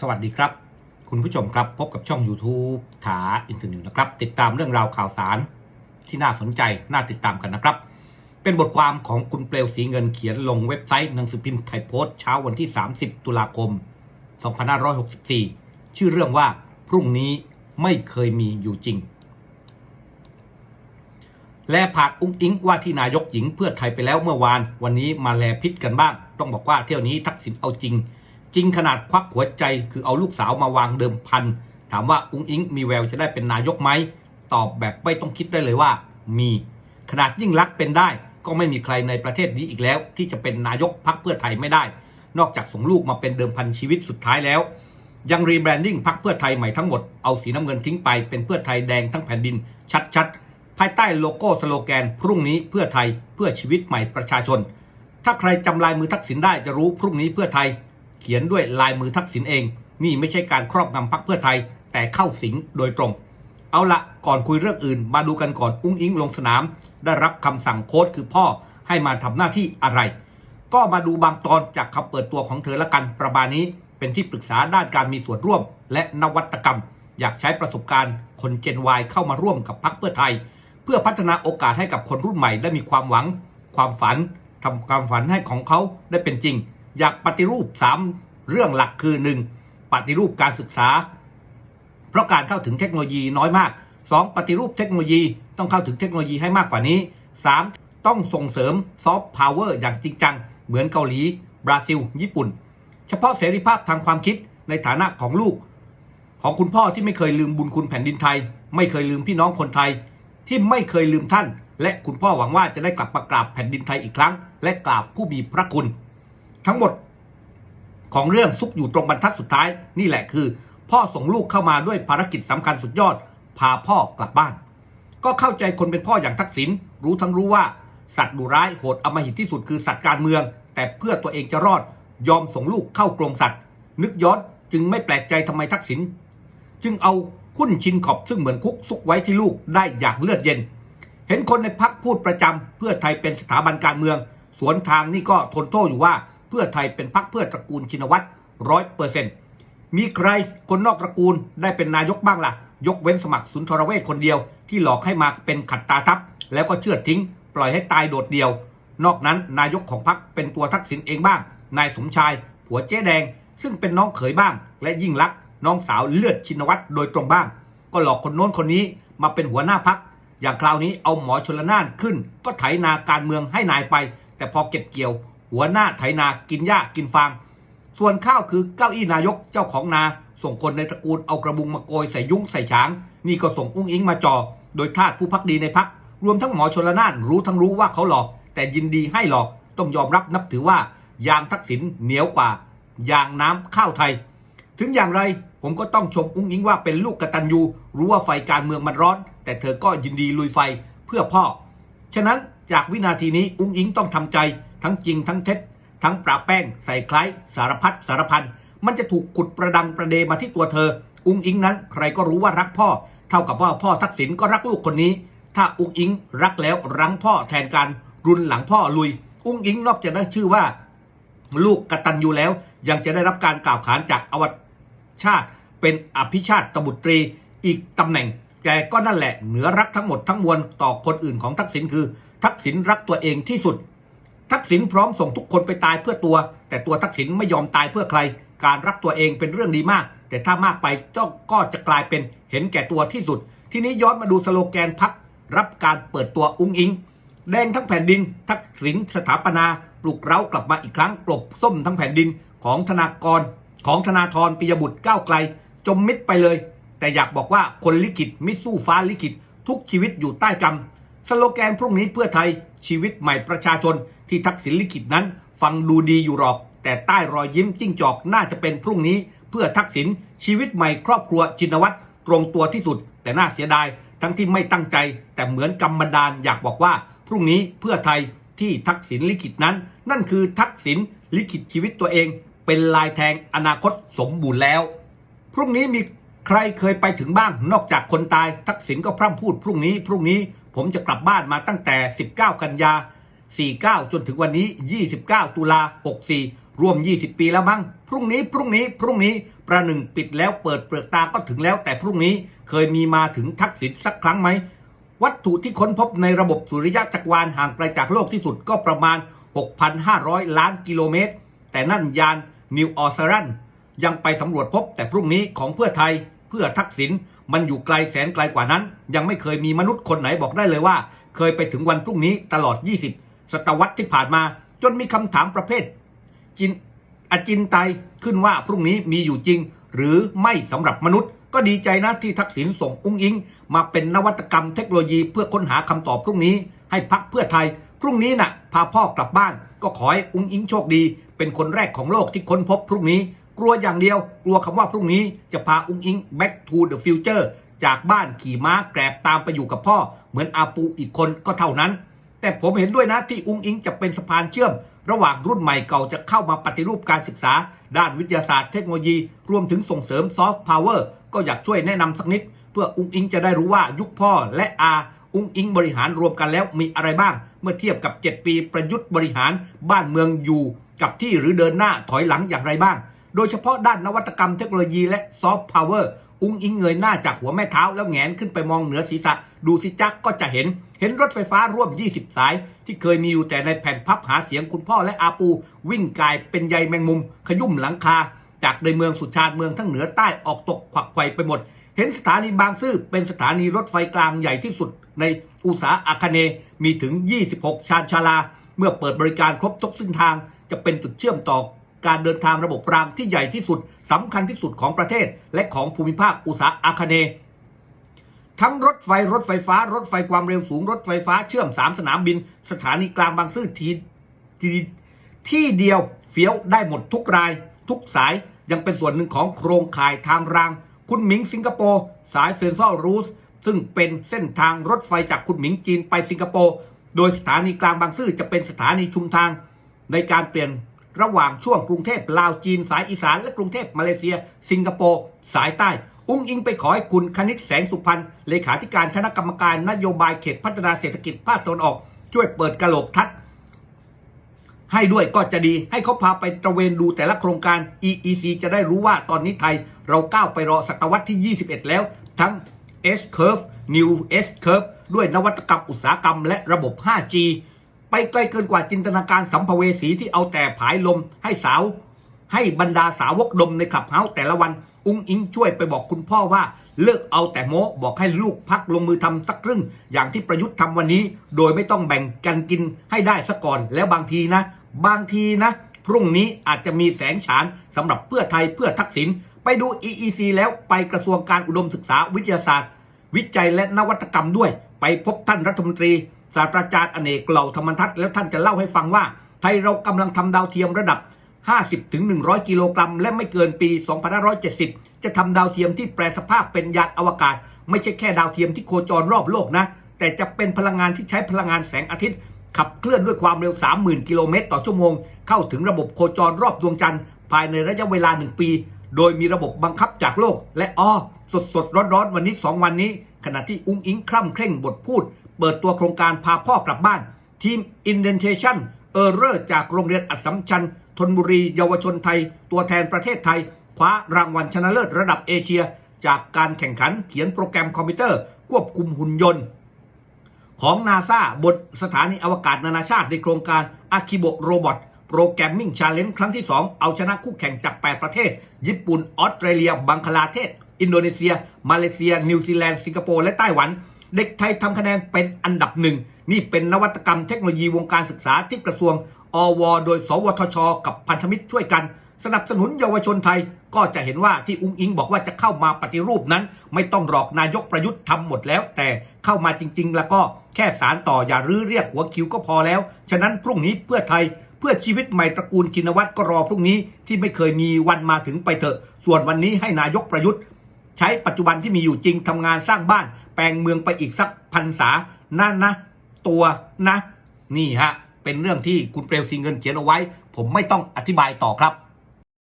สวัสดีครับ คุณผู้ชมครับพบกับช่อง YouTube ถาอินเทอร์น็ตนะครับ ติดตามเรื่องราวข่าวสารที่น่าสนใจน่าติดตามกันนะครับ เป็นบทความของคุณเปลวสีเงินเขียนลงเว็บไซต์หนังสือพิมพ์ไทยโพสต์เช้าวันที่ 30 ตุลาคม 2564 ชื่อเรื่องว่าพรุ่งนี้ไม่เคยมีอยู่จริง แลผ่านอุ้งอิงว่าที่นายกหญิงเพื่อไทยไปแล้วเมื่อวาน วันนี้มาแลพิษกันบ้าง ต้องบอกว่าเที่ยวนี้ทักษิณเอาจริง จริงขนาดควักหัวใจ คือเอาลูกสาวมาวางเดิมพัน ถามว่าอุ้งอิงมีแววจะได้เป็นนายกไหม ตอบแบบไม่ต้องคิดได้เลยว่า มี ขนาดยิ่งรักเป็นได้ ก็ไม่มีใครในประเทศนี้อีกแล้ว ที่จะเป็นนายกพักเพื่อไทยไม่ได้ นอกจากส่งลูกมาเป็นเดิมพันชีวิตสุดท้ายแล้ว ยังรีแบรนดิ้งพักเพื่อไทยใหม่ทั้งหมด เอาสีน้ำเงินทิ้งไปเป็นเพื่อไทยแดงทั้งแผ่นดิน ชัดๆ ภายใต้โลโก้สโลแกน พรุ่งนี้เพื่อไทยเพื่อชีวิตใหม่ประชาชน ถ้าใครจำลายมือทักษิณได้จะรู้พรุ่งนี้เพื่อไทย เขียนด้วยลายมือทักษิณเอง นี่ไม่ใช่การครอบงำพักเพื่อไทย แต่เข้าสิงโดยตรง เอาละก่อนคุยเรื่องอื่น มาดูกันก่อนอุ้งอิงลงสนาม ได้รับคำสั่งโค้ดคือพ่อให้มาทำหน้าที่อะไร ก็มาดูบางตอนจากคำเปิดตัวของเธอละกันประมาณนี้ เป็นที่ปรึกษาด้านการมีส่วนร่วม และนวัตกรรม อยากใช้ประสบการณ์ คนเจนวายเข้ามาร่วมกับพรรคเพื่อไทย เพื่อพัฒนาโอกาสให้กับคนรุ่นใหม่ได้มีความหวัง ความฝันทำความฝันให้ของเขาได้เป็นจริง อยากปฏิรูป3เรื่องหลักคือ 1. ปฏิรูปการศึกษา เพราะการเข้าถึงเทคโนโลยีน้อยมาก 2. ปฏิรูปเทคโนโลยีต้องเข้าถึงเทคโนโลยีให้มากกว่านี้ 3. ต้องส่งเสริมซอฟต์พาวเวอร์อย่างจริงจัง เหมือนเกาหลี บราซิล ญี่ปุ่น เฉพาะเสรีภาพทางความคิดในฐานะของลูก ของคุณพ่อที่ไม่เคยลืมบุญคุณแผ่นดินไทย ไม่เคยลืมพี่น้องคนไทย ที่ไม่เคยลืมท่าน และคุณพ่อหวังว่าจะได้กลับมากราบแผ่นดินไทยอีกครั้ง และกราบผู้มีพระคุณ ทั้งหมดของเรื่องซุกอยู่ตรงบรรทัดสุดท้าย นี่แหละคือ พ่อส่งลูกเข้ามาด้วยภารกิจสำคัญสุดยอด พาพ่อกลับบ้าน ก็เข้าใจคนเป็นพ่ออย่างทักษิณรู้ทั้งรู้ว่า สัตว์ดุร้ายโหดอมหิตที่สุดคือสัตว์การเมือง แต่เพื่อตัวเองจะรอด ยอมส่งลูกเข้ากรงสัตว์ นึกย้อนจึงไม่แปลกใจทำไมทักษิณจึงเอาหุ้นชินขอบซึ่งเหมือนคุกซุกไว้ที่ลูกได้อย่างเลือดเย็น เห็นคนในพักพูดประจำเพื่อไทยเป็นสถาบันการเมือง สวนทางนี่ก็ทนโต้อยู่ว่า เพื่อไทยเป็นพักเพื่อตระกูลชินวัตรร้อยเปอร์เซ็นต์มีใครคนนอกตระกูลได้เป็นนายกบ้างล่ะ ยกเว้นสมัครสุนทรเวชคนเดียวที่หลอกให้มาเป็นขัดตาทับแล้วก็เชื่อทิ้ง ปล่อยให้ตายโดดเดียว นอกนั้นนายกของพักเป็นตัวทักษิณเองบ้าง นายสมชายผัวเจ๊แดง ซึ่งเป็นน้องเขยบ้าง และยิ่งลักษณ์น้องสาวเลือดชินวัตรโดยตรงบ้าง ก็หลอกคนโน้นคนนี้มาเป็นหัวหน้าพักอย่างคราวนี้เอาหมอชนละนานขึ้น ก็ไถนาการเมืองให้นายไป แต่พอเก็บเกี่ยว หัวหน้าไถนากินหญ้ากินฟาง ส่วนข้าวคือเก้าอี้นายกเจ้าของนา ส่งคนในตระกูลเอากระบุงมาโกยใส่ยุ้งใส่ช้าง นี่ก็ส่งอุ้งอิงมาจอ โดยทาสผู้พักดีในพัก รวมทั้งหมอชนละนานรู้ทั้งรู้ว่าเขาหลอก แต่ยินดีให้หลอกต้องยอมรับนับถือว่ายางทักษิณเหนียวกว่ายางน้ำข้าวไทย ถึงอย่างไรผมก็ต้องชมอุ้งอิงว่าเป็นลูกกตัญญูรู้ว่าไฟการเมืองมันร้อน แต่เธอก็ยินดีลุยไฟเพื่อพ่อ ฉะนั้นจากวินาทีนี้อุ้งอิงต้องทำใจ ทั้งจริงทั้งเท็จ ทั้งปราแป้งใส่คล้ายสารพัดสารพันมันจะถูกขุดประดังประเดมาที่ตัวเธอ อุ้งอิงนั้น ใครก็รู้ว่ารักพ่อ เท่ากับว่าพ่อทักษิณก็รักลูกคนนี้ ถ้าอุ้งอิงรักแล้วรั้งพ่อแทนการรุนหลังพ่อลุย อุ้งอิงนอกจากได้ชื่อว่า ลูกกตัญญูแล้ว ยังจะได้รับการกล่าวขานจากอวชาติ เป็นอภิชาติตบุตรีอีกตำแหน่งแต่ก็นั่นแหละเหนือรักทั้งหมดทั้งมวลต่อคนอื่นของทักษิณคือ ทักษิณรักตัวเองที่สุด ทักษิณพร้อมส่งทุกคนไปตายเพื่อตัว แต่ตัวทักษิณไม่ยอมตายเพื่อใคร การรักตัวเองเป็นเรื่องดีมาก แต่ถ้ามากไปจ้ก็จะกลายเป็นเห็นแก่ตัวที่สุด ทีนี้ย้อนมาดูสโลแกนพักรับการเปิดตัวอุ้งอิง แดงทั้งแผ่นดิน ทักษิณสถาปนาปลุกเร้ากลับมาอีกครั้งกลบส้มทั้งแผ่นดินของธนากร ของธนาธรปิยบุตรก้าวไกล จมมิดไปเลย แต่อยากบอกว่าคนลิขิตมิสู้ฟ้าลิขิตทุกชีวิตอยู่ใต้กรรมสโลแกนพรุ่งนี้เพื่อไทยชีวิตใหม่ประชาชน ที่ทักษิณลิขิตนั้น ฟังดูดีอยู่หรอก แต่ใต้รอยยิ้มจิ้งจอกน่าจะเป็นพรุ่งนี้ เพื่อทักษิณชีวิตใหม่ครอบครัวจินวัตรตรงตัวที่สุด แต่น่าเสียดาย ทั้งที่ไม่ตั้งใจ แต่เหมือนกำบันดาลอยากบอกว่า พรุ่งนี้เพื่อไทยที่ทักษิณลิขิตนั้น นั่นคือทักษิณลิขิตชีวิตตัวเอง เป็นลายแทงอนาคตสมบูรณ์แล้ว พรุ่งนี้มีใครเคยไปถึงบ้าง นอกจากคนตายทักษิณก็พร่ำพูดพรุ่งนี้ พรุ่งนี้ผมจะกลับบ้านมาตั้งแต่ 19 กันยา 49 จนถึงวันนี้ 29 ตุลา 64ร่วม 20 ปีแล้วมั้ง พรุ่งนี้พรุ่งนี้พรุ่งนี้ประหนึ่งปิดแล้วเปิดเปลือกตาก็ถึงแล้ว แต่พรุ่งนี้เคยมีมาถึงทักษิณสักครั้งไหม วัตถุที่ค้นพบในระบบสุริยะจักรวาลห่างไกลจากโลกที่สุดก็ประมาณ 6,500 ล้านกิโลเมตร แต่นั่นยานนิวออสรันยังไปสำรวจพบแต่พรุ่งนี้ของเพื่อไทยเพื่อทักษิณมันอยู่ไกลแสนไกลกว่านั้น ยังไม่เคยมีมนุษย์คนไหนบอกได้เลยว่า เคยไปถึงวันพรุ่งนี้ตลอด 20 ศตวรรษที่ผ่านมา จนมีคำถามประเภทจินอจินไตขึ้นว่าพรุ่งนี้มีอยู่จริง หรือไม่สำหรับมนุษย์ ก็ดีใจนะที่ทักษิณส่งอุ้งอิง มาเป็นนวัตกรรมเทคโนโลยีเพื่อค้นหาคำตอบพรุ่งนี้ ให้พักเพื่อไทย พรุ่งนี้น่ะ พาพ่อกลับบ้าน ก็ขอให้อุ้งอิงโชคดี เป็นคนแรกของโลกที่ค้นพบพรุ่งนี้ กลัวอย่างเดียว กลัวคำว่าพรุ่งนี้จะพาอุ้งอิง back to the future จากบ้านขี่ม้าแกรบตามไปอยู่กับพ่อ เหมือนอาปูอีกคนก็เท่านั้น แต่ผมเห็นด้วยนะที่อุ้งอิงจะเป็นสะพานเชื่อม ระหว่างรุ่นใหม่เก่าจะเข้ามาปฏิรูปการศึกษา ด้านวิทยาศาสตร์เทคโนโลยี รวมถึงส่งเสริมซอฟต์พาวเวอร์ก็อยากช่วยแนะนำสักนิด เพื่ออุ้งอิงจะได้รู้ว่ายุคพ่อและอาอุ้งอิงบริหารรวมกันแล้วมีอะไรบ้าง เมื่อเทียบกับ 7 ปีประยุทธ์บริหารบ้านเมืองอยู่กับที่หรือเดินหน้าถอยหลังอย่างไรบ้าง โดยเฉพาะด้านนวัตกรรมเทคโนโลยีและซอฟต์พาวเวอร์ อุ้งอิงเงยหน้าจากหัวแม่เท้าแล้วแงนขึ้นไปมองเหนือศีรษะ ดูสิจักก็จะเห็น เห็นรถไฟฟ้าร่วม 20 สาย ที่เคยมีอยู่แต่ในแผ่นพับหาเสียงคุณพ่อและอาปู วิ่งกายเป็นใยแมงมุม ขยุ่มหลังคา จากในเมืองสุชาติเมืองทั้งเหนือใต้ออกตกขวักไขวไปหมด เห็นสถานีบางซื่อเป็นสถานีรถไฟกลางใหญ่ที่สุด ในอุตสาอาคเนมีถึง 26 ชานชาลา เมื่อเปิดบริการครบทุกเส้นทางจะเป็นจุดเชื่อมต่อ การเดินทางระบบรางที่ใหญ่ที่สุดสำคัญที่สุดของประเทศ และของภูมิภาคอุตสาอาคเนย์ทั้งรถไฟรถไฟฟ้า รถไฟความเร็วสูง รถไฟฟ้าเชื่อมสามสนามบิน สถานีกลางบางซื่อทีทีที่เดียวเฟี้ยวได้หมดทุกราย ทุกสายยังเป็นส่วนหนึ่งของโครงข่ายทางราง คุณหมิงสิงคโปร์สายเซนทรัลรูสซึ่งเป็นเส้นทางรถไฟจากคุณหมิงจีนไปสิงคโปร์โดยสถานีกลางบางซื่อจะเป็นสถานีชุมทางในการเปลี่ยน ระหว่างช่วงกรุงเทพลาวจีนสายอีสานและกรุงเทพมาเลเซีย สิงคโปร์สายใต้ อุ้งอิงไปขอให้คุณคณิตแสงสุพรรณเลขาธิการคณะกรรมการนโยบายเขตพัฒนาเศรษฐกิจภาคตะวันออก ช่วยเปิดกระโหลกทัศน์ให้ด้วยก็จะดีให้เขาพาไปตระเวนดูแต่ละโครงการ EEC จะได้รู้ว่าตอนนี้ไทย เราก้าวไปรอศตวรรษที่ 21 แล้ว ทั้ง S curve New S curve ด้วยนวัตกรรมอุตสาหกรรมและระบบ 5G ไปไกลเกินกว่าจินตนาการสัมภเวสีที่เอาแต่ผายลมให้สาว ให้บรรดาสาวกดมในคลับเฮาแต่ละวันอุ้งอิงช่วยไปบอกคุณพ่อว่า เลิกเอาแต่โม้บอกให้ลูกพักลงมือทำสักครึ่ง อย่างที่ประยุทธ์ทำวันนี้ โดยไม่ต้องแบ่งกันกินให้ได้ซะก่อนแล้วบางทีนะ บางทีนะพรุ่งนี้อาจจะมีแสงฉานสำหรับเพื่อไทยเพื่อทักษิณไปดู EEC แล้วไปกระทรวงการอุดมศึกษาวิทยาศาสตร์ วิจัยและนวัตกรรมด้วย ไปพบท่านรัฐมนตรี ศาสตราจารย์อเนกเหล่าธรรมทัศน์แล้วท่านจะเล่าให้ฟังว่า ไทยเรากำลังทำดาวเทียมระดับ 50ถึง100 กิโลกรัม และไม่เกินปี 2570 จะทำดาวเทียมที่แปลสภาพเป็นยานอวกาศ ไม่ใช่แค่ดาวเทียมที่โคจรรอบโลกนะ แต่จะเป็นพลังงานที่ใช้พลังงานแสงอาทิตย์ ขับเคลื่อนด้วยความเร็ว 30,000 กิโลเมตรต่อชั่วโมง เข้าถึงระบบโคจรรอบดวงจันทร์ภายในระยะเวลา1ปี โดยมีระบบบังคับจากโลก และอ้อสดสดร้อนร้อนๆวันนี้ 2 วันนี้ ขณะที่อุ้งอิงคร่ำเคร่งบทพูด เปิดตัวโครงการพาพ่อกลับบ้าน ทีม Indentation เออร์เรจากโรงเรียนอัศมชัญธนบุรีเยาวชนไทย ตัวแทนประเทศไทยคว้ารางวัลชนะเลิศระดับเอเชีย จากการแข่งขันเขียนโปรแกรมคอมพิวเตอร์ ควบคุมหุ่นยนต์ ของนาซาบนสถานีอวกาศนานาชาติในโครงการอาคิโบโรบอทโปรแกรมมิ่งชาเลนจ์ครั้งที่ 2 เอาชนะคู่แข่งจาก 8 ประเทศ ญี่ปุ่น ออสเตรเลีย บังคลาเทศ อินโดนีเซีย มาเลเซีย นิวซีแลนด์ สิงคโปร์ และไต้หวัน เด็กไทยทำคะแนนเป็นอันดับหนึ่ง นี่เป็นนวัตกรรมเทคโนโลยีวงการศึกษาที่กระทรวง อว โดย สวทช กับพันธมิตรช่วยกัน สนับสนุนเยาวชนไทย ก็จะเห็นว่าที่อุ้งอิงบอกว่าจะเข้ามาปฏิรูปนั้น ไม่ต้องหลอกนายกประยุทธ์ทำหมดแล้ว แต่เข้ามาจริง ๆ แล้วก็แค่สารต่ออย่ารื้อเรียกหัวคิวก็พอแล้ว ฉะนั้นพรุ่งนี้เพื่อไทยเพื่อชีวิตใหม่ตระกูลชินวัตรก็รอพรุ่งนี้ที่ไม่เคยมีวันมาถึงไปเถอะ ส่วนวันนี้ให้นายกประยุทธ์ ใช้ปัจจุบันที่มีอยู่จริงทำงานสร้างบ้าน แปลงเมืองไปอีกสักพันษานั่นนะ ตัวนะ นี่ฮะ เป็นเรื่องที่คุณเปลวซีเงินเขียนเอาไว้ ผมไม่ต้องอธิบายต่อครับ